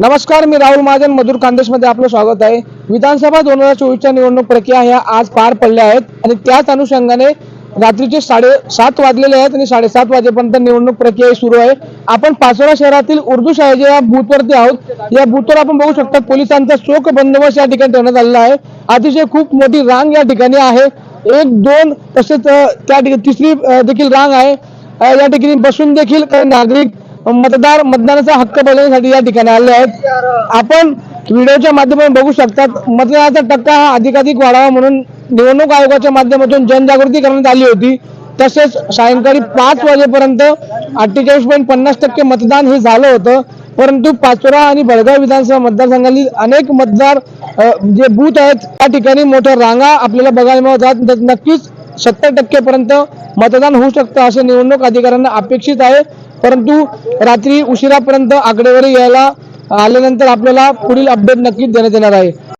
नमस्कार मी राहुल महाजन मधुर खानदेशमध्ये आपलं स्वागत आहे. विधानसभा दोन हजार चोवीसच्या निवडणूक प्रक्रिया ह्या आज पार पडल्या आहेत आणि त्याच अनुषंगाने रात्रीचे साडेसात वाजलेले आहेत आणि साडेसात वाजेपर्यंत निवडणूक प्रक्रिया सुरू आहे. आपण पाचोरा शहरातील उर्दू शाळेच्या या बूथवरती आहोत. या बूथवर आपण बघू शकता पोलिसांचा चोख बंदोबस्त या ठिकाणी ठेवण्यात आलेला आहे. अतिशय खूप मोठी रांग या ठिकाणी आहे. एक दोन तसेच त्या ठिकाणी तिसरी देखील रांग आहे. या ठिकाणी बसून देखील काही नागरिक मतदार मतदानाचा हक्क बजावण्यासाठी या ठिकाणी आले आहेत. आपण व्हिडिओच्या माध्यमातून बघू शकतात मतदानाचा टक्का हा अधिकाधिक वाढावा म्हणून निवडणूक आयोगाच्या माध्यमातून जनजागृती करण्यात आली होती. तसेच सायंकाळी पाच वाजेपर्यंत अठ्ठेचाळीस पॉईंट पन्नास टक्के मतदान हे झालं होतं. परंतु पाचोरा आणि बळगाव विधानसभा मतदारसंघातील अनेक मतदार जे बूथ आहेत त्या ठिकाणी मोठ्या रांगा आपल्याला बघायला मिळतात नक्कीच सत्तर टक्केपर्यंत मतदान होऊ शकतं असे निवडणूक अधिकाऱ्यांना अपेक्षित आहे. परंतु रात्री उशिरापर्यंत आकडेवारी यायला आल्यानंतर आपल्याला पुढील अपडेट नक्कीच देण्यात येणार आहे.